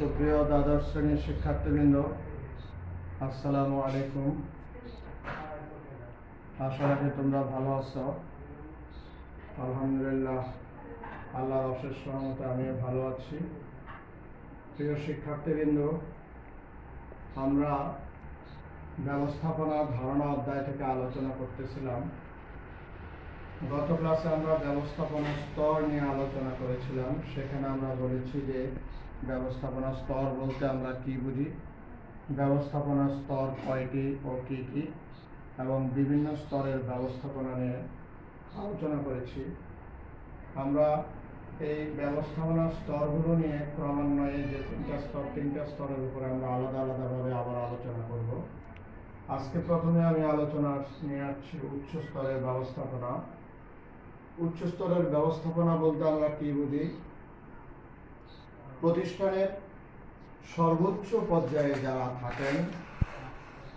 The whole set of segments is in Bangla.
সুপ্রিয় দ্বাদশ শ্রেণির শিক্ষার্থীবৃন্দ, আসসালামু আলাইকুম। আশা রাখি তোমরা ভালো আছো। আলহামদুলিল্লাহ, আল্লাহর অশেষ সহমতে আমি ভালো আছি। প্রিয় শিক্ষার্থীবৃন্দ, আমরা ব্যবস্থাপনা ধারণা অধ্যায় থেকে আলোচনা করতেছিলাম। গত ক্লাসে আমরা ব্যবস্থাপনা স্তর নিয়ে আলোচনা করেছিলাম। সেখানে আমরা বলেছি যে ব্যবস্থাপনা স্তর বলতে আমরা কি বুঝি? ব্যবস্থাপনা স্তর কয়টি ও কি কি? এবং বিভিন্ন স্তরের ব্যবস্থাপনা নিয়ে আলোচনা করেছি। আমরা এই ব্যবস্থাপনা স্তরগুলো নিয়ে ক্রমান্বয়ে যে তিনটা স্তর, তিনটা স্তরের উপরে আমরা আলাদা আলাদাভাবে আবার আলোচনা করব। আজকে প্রথমে আমি আলোচনা নিয়ে আসছি উচ্চ স্তরের ব্যবস্থাপনা। উচ্চ স্তরের ব্যবস্থাপনা বলতে আমরা কি বুঝি? প্রতিষ্ঠানের সর্বোচ্চ পর্যায়ে যারা থাকেন,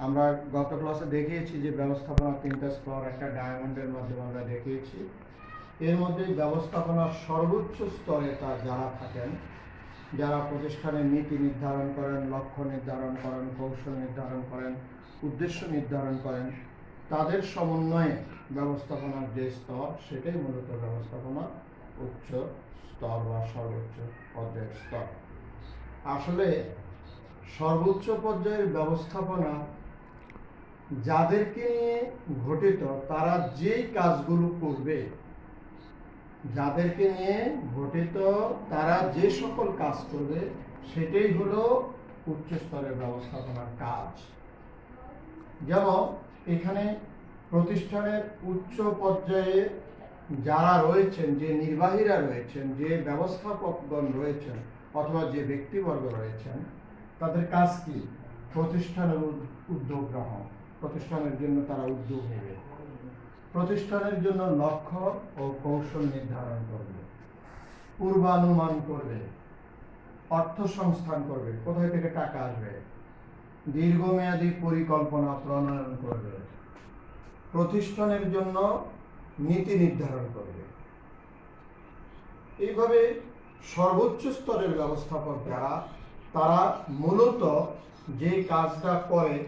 আমরা গত ক্লাসে দেখিয়েছি যে ব্যবস্থাপনা তিনটা স্তর, একটা ডায়মন্ডের মাধ্যমে আমরা দেখিয়েছি। এর মধ্যে ব্যবস্থাপনার সর্বোচ্চ স্তরে তার যারা থাকেন, যারা প্রতিষ্ঠানের নীতি নির্ধারণ করেন, লক্ষ্য নির্ধারণ করেন, কৌশল নির্ধারণ করেন, উদ্দেশ্য নির্ধারণ করেন, তাদের সমন্বয়ে ব্যবস্থাপনার যে স্তর, সেটাই মূলত ব্যবস্থাপনা। উচ্চ স্তর বা সর্বোচ্চ পর্যায়ের স্তর। আসলে সর্বোচ্চ পর্যায়ের ব্যবস্থাপনা যাদেরকে নিয়ে ঘটিত, তারা যেই কাজগুলো করবে, যাদেরকে নিয়ে ঘটিত, তারা যে সকল কাজ করবে, সেটাই হলো উচ্চ স্তরের ব্যবস্থাপনার কাজ। যেমন এখানে প্রতিষ্ঠানের উচ্চ পর্যায়ে যারা রয়েছেন, যে নির্বাহীরা রয়েছেন, যে ব্যবস্থাপকগণ রয়েছেন, অথবা যে ব্যক্তিবর্গ রয়েছেন, তাদের কাজ কি? প্রতিষ্ঠানের উদ- উদ্যোগ গ্রহণ। প্রতিষ্ঠানের জন্য তারা উদ্যোগ নেবে। প্রতিষ্ঠানের জন্য লক্ষ্য ও কৌশল নির্ধারণ করবে। পূর্বানুমান করবে। অর্থ সংস্থান করবে। কোথায় থেকে টাকা আসবে? দীর্ঘমেয়াদী পরিকল্পনা প্রণয়ন করবে। প্রতিষ্ঠানের জন্য নীতি নির্ধারণ করবে। এইভাবে সর্বোচ্চ স্তরের ব্যবস্থাপক যারা তারা মূলত যে কাজটা করে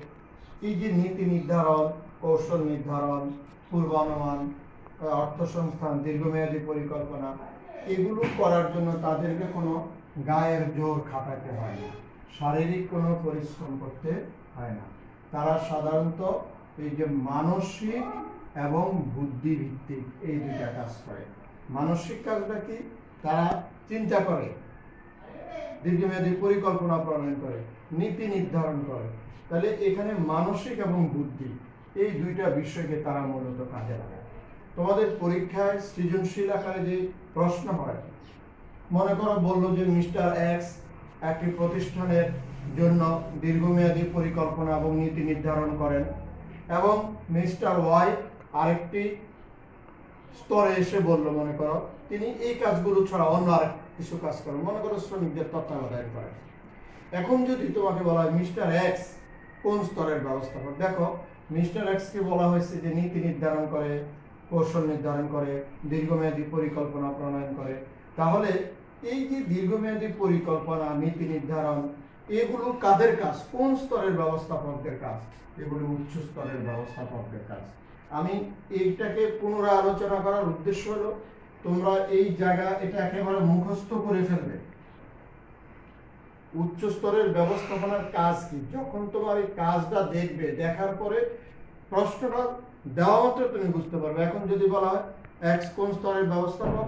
এই যে নীতি নির্ধারণ কৌশল নির্ধারণ পূর্বানুমান আহ, অর্থ সংস্থান দীর্ঘমেয়াদী পরিকল্পনা এগুলো করার জন্য তাদেরকে কোনো গায়ের জোর খাটাতে হয় না। শারীরিক কোনো পরিশ্রম করতে হয় না। তারা সাধারণত এই যে মানসিক এবং বুদ্ধিভিত্তিক এই দুইটা কাজ করে। মানসিক কাজটা কি? তারা চিন্তা করে। দীর্ঘমেয়াদী পরিকল্পনা প্রণয়ন করে, নীতি নির্ধারণ করে। তাহলে এখানে মানসিক এবং বুদ্ধি, এই দুইটা বিষয়কে তারা মূলত কাজে লাগায়। তোমাদের পরীক্ষায় সৃজনশীল আকারে যে প্রশ্ন হয়, মনে করো বলল যে মিস্টার এক্স একটি প্রতিষ্ঠানের জন্য দীর্ঘমেয়াদী পরিকল্পনা এবং নীতি নির্ধারণ করেন এবং মিস্টার ওয়াই আরেকটি স্তরে এসে বলল, মনে করো, তিনি এই কাজগুলো ছাড়া অন্য আরেক কিছু কাজ করেন। মনে করো শ্রমিকদের তত্ত্বাবধান করেন এখন যদি তোমাকে বলা হয় মিস্টার এক্স, কোন স্তরের ব্যবস্থাপক? দেখো, মিস্টার এক্স কে বলা হয়েছে যে নীতি নির্ধারণ করে, কৌশল নির্ধারণ করে, দীর্ঘমেয়াদী পরিকল্পনা প্রণয়ন করে। তাহলে এই যে দীর্ঘমেয়াদী পরিকল্পনা, নীতি নির্ধারণ, এগুলো কাদের কাজ? কোন স্তরের ব্যবস্থাপকদের কাজ? এগুলো উচ্চ স্তরের ব্যবস্থাপকদের কাজ। আমি এইটাকে পুনরায় আলোচনা করার উদ্দেশ্য হলো, তোমরা এই জায়গা এটা একেবারে মুখস্থ করে ফেলবে। উচ্চ স্তরের ব্যবস্থাপনার কাজ কি? যখন তোমার এই কাজটা দেখবে, দেখার পরে প্রশ্নটা দেওয়া মাত্র তুমি বুঝতে পারবে। এখন যদি বলা হয় এক্স কোন স্তরের ব্যবস্থাপক?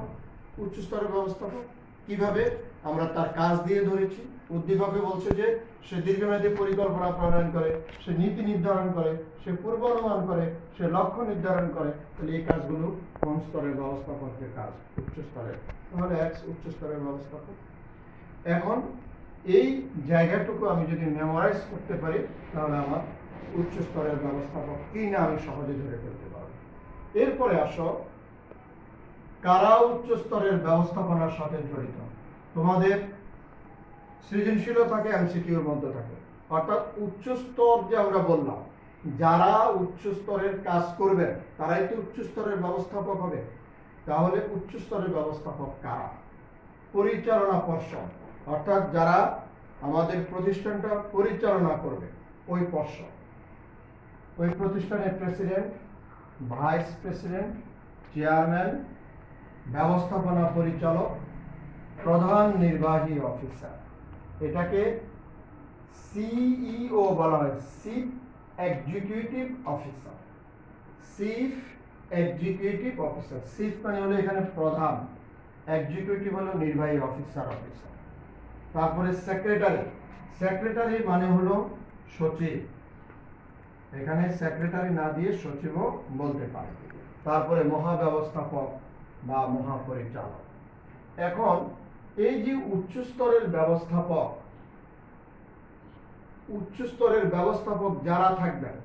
উচ্চ স্তরের ব্যবস্থাপক? কীভাবে আমরা তার কাজ দিয়ে ধরেছি? উদ্দীপকে বলছে যে, সে দীর্ঘমেয়াদী পরিকল্পনা প্রণয়ন করে, সে নীতি নির্ধারণ করে, সে পূর্বানুমান করে, সে লক্ষ্য নির্ধারণ করে, তাহলে এই কাজগুলো কোন স্তরের ব্যবস্থাপকের কাজ? উচ্চ স্তরের। তাহলে এক্স উচ্চ স্তরের ব্যবস্থাপক। এখন এই জায়গাটুকু আমি যদি মেমোরাইজ করতে পারি, তাহলে আমার উচ্চ স্তরের ব্যবস্থাপক কি না আমি সহজে ধরে ফেলতে পারব। এরপরে আসো কারা উচ্চ স্তরের ব্যবস্থাপনার সাথে জড়িত? তোমাদের সৃজনশীলও থাকে এমসিকিউর মধ্যে থাকে অর্থাৎ উচ্চ স্তর যে আমরা বললাম, যারা উচ্চ স্তরের কাজ করবেন, তারাই তো উচ্চ স্তরের ব্যবস্থাপক হবে। তাহলে উচ্চ স্তরের ব্যবস্থাপক কারা? পরিচালনা পর্ষদ। অর্থাৎ যারা আমাদের প্রতিষ্ঠানটা পরিচালনা করবে, ওই পর্ষদ। ওই প্রতিষ্ঠানের প্রেসিডেন্ট, ভাইস প্রেসিডেন্ট, চেয়ারম্যান ব্যবস্থাপনা পরিচালক, প্রধান নির্বাহী অফিসার। এটাকে সিইও বলা হয় chief executive officer chief executive officer chief মানে হলো এখানে প্রধান। এক্সিকিউটিভ হলো নির্বাহী অফিসার অফিসার। তারপরে সেক্রেটারি সেক্রেটারি মানে হলো সচিব। এখানে সেক্রেটারি না দিয়ে সচিবও বলতে পারে। তারপরে মহাব্যবস্থাপক। বা মহাপরিচালক এখন এই যে উচ্চ স্তরের ব্যবস্থাপক, উচ্চ স্তরের ব্যবস্থাপক যারা থাকবেন,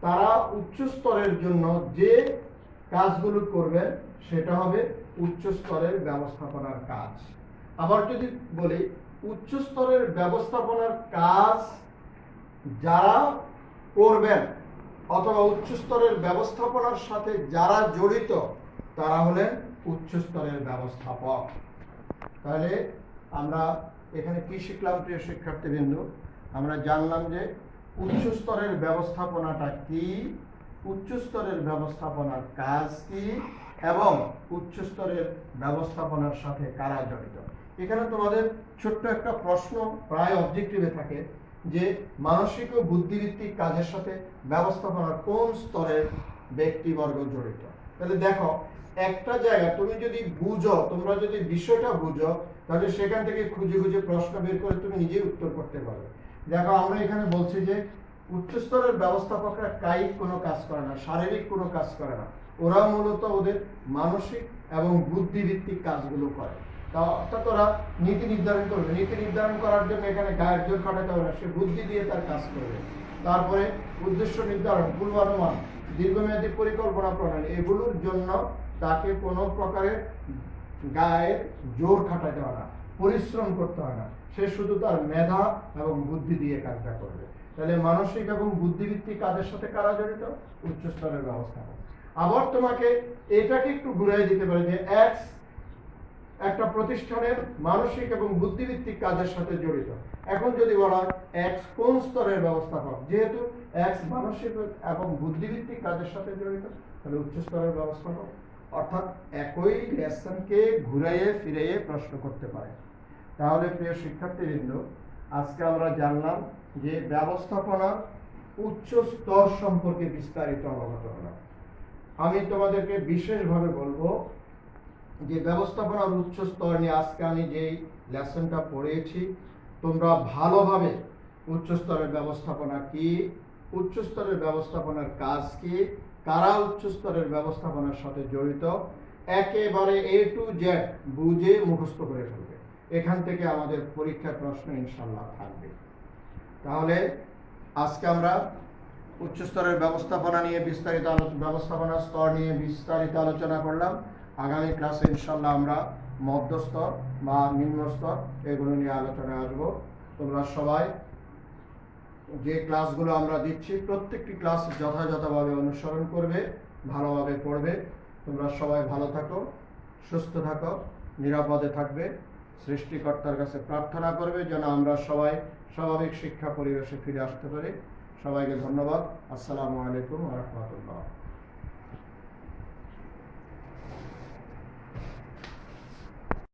তারা উচ্চ স্তরের জন্য যে কাজগুলো করবেন, সেটা হবে উচ্চ স্তরের ব্যবস্থাপনার কাজ। আবার যদি বলি, উচ্চ স্তরের ব্যবস্থাপনার কাজ যারা করবেন, অথবা উচ্চ স্তরের ব্যবস্থাপনার সাথে যারা জড়িত তারা হলেন উচ্চ স্তরের ব্যবস্থাপক। তাহলে আমরা এখানে কি শিখলাম প্রিয় শিক্ষার্থীবৃন্দ? আমরা জানলাম যে উচ্চ স্তরের ব্যবস্থাপনাটা কি, উচ্চ স্তরের ব্যবস্থাপনার কাজ কি, এবং উচ্চ স্তরের ব্যবস্থাপনার সাথে কারা জড়িত? এখানে তোমাদের ছোট্ট একটা প্রশ্ন প্রায় অবজেক্টিভে থাকে যে মানসিক ও বুদ্ধিভিত্তিক কাজের সাথে ব্যবস্থাপনার কোন স্তরের ব্যক্তিবর্গ জড়িত? তাহলে দেখো একটা জায়গা তুমি যদি বুঝো, তোমরা যদি বিষয়টা বুঝো, তাহলে সেখান থেকে খুঁজে খুঁজে প্রশ্ন বের করে তুমি নিজেই উত্তর করতে পারবে দেখো, আমরা এখানে বলছি যে উচ্চস্তরের ব্যবস্থাপকরা কায়িক কোনো কাজ করে না, শারীরিক কোনো কাজ করে না। ওরা মূলত ওদের মানসিক এবং বুদ্ধিভিত্তিক কাজগুলো করে। তা অর্থাৎ ওরা নীতি নির্ধারণ করবে। নীতি নির্ধারণ করার জন্য এখানে গায়ের জোর খাটাতে হবে সে বুদ্ধি দিয়ে তার কাজ করবে। তারপরে উদ্দেশ্য নির্ধারণ, পূর্বানুমান, দীর্ঘমেয়াদী পরিকল্পনা প্রণয়ন, এগুলোর জন্য তাকে কোনো প্রকারের গায়ের জোর খাটাতে হয় না, পরিশ্রম করতে হয় না। সে শুধু তার মেধা এবং বুদ্ধি দিয়ে কাজটা করবে। তাহলে মানসিক এবং বুদ্ধিভিত্তিক কাজের সাথে কারা জড়িত? উচ্চ স্তরের ব্যবস্থাপক। আবার তোমাকে এটাকে একটু ঘুরাই দিতে পারে যে এক্স একটা প্রতিষ্ঠানের মানসিক এবং বুদ্ধিভিত্তিক কাজের সাথে জড়িত। এখন যদি বলা হয় এক্স কোন স্তরের ব্যবস্থাপক? যেহেতু এক্স মানসিক এবং বুদ্ধিভিত্তিক কাজের সাথে জড়িত, তাহলে উচ্চ স্তরের ব্যবস্থাপক অর্থাৎ একই লেসনকে ঘুরাইয়ে ফিরাইয়ে প্রশ্ন করতে পারে। তাহলে প্রিয় শিক্ষার্থীবৃন্দ, আজকে আমরা জানলাম যে ব্যবস্থাপনার উচ্চ স্তর সম্পর্কে বিস্তারিত অবগত হলাম আমি তোমাদেরকে বিশেষভাবে বলব যে ব্যবস্থাপনার উচ্চ স্তর নিয়ে আজকে আমি যেই লেসনটা পড়িয়েছি, তোমরা ভালোভাবে উচ্চ স্তরের ব্যবস্থাপনা কি, উচ্চ স্তরের ব্যবস্থাপনার কাজ কি কারা উচ্চ স্তরের ব্যবস্থাপনার সাথে জড়িত, একেবারে এ টু জেড বুঝে মুখস্থ করে ফেলবে। এখান থেকে আমাদের পরীক্ষার প্রশ্ন ইনশাল্লাহ থাকবে। তাহলে আজকে আমরা উচ্চ স্তরের ব্যবস্থাপনা নিয়ে বিস্তারিত ব্যবস্থাপনা স্তর নিয়ে বিস্তারিত আলোচনা করলাম। আগামী ক্লাসে ইনশাল্লাহ আমরা মধ্যস্তর বা নিম্নস্তর এগুলো নিয়ে আলোচনায় আসব। তোমরা সবাই যে ক্লাসগুলো আমরা দিচ্ছি, প্রত্যেকটি ক্লাস যথাযথভাবে অনুসরণ করবে, ভালোভাবে পড়বে। তোমরা সবাই ভালো থাকো, সুস্থ থাকো, নিরাপদে থাকবে। সৃষ্টিকর্তার কাছে প্রার্থনা করবে যেন আমরা সবাই স্বাভাবিক শিক্ষা পরিবেশে ফিরে আসতে পারি। সবাইকে ধন্যবাদ। আসসালামু আলাইকুম রহমতুল্লাহ।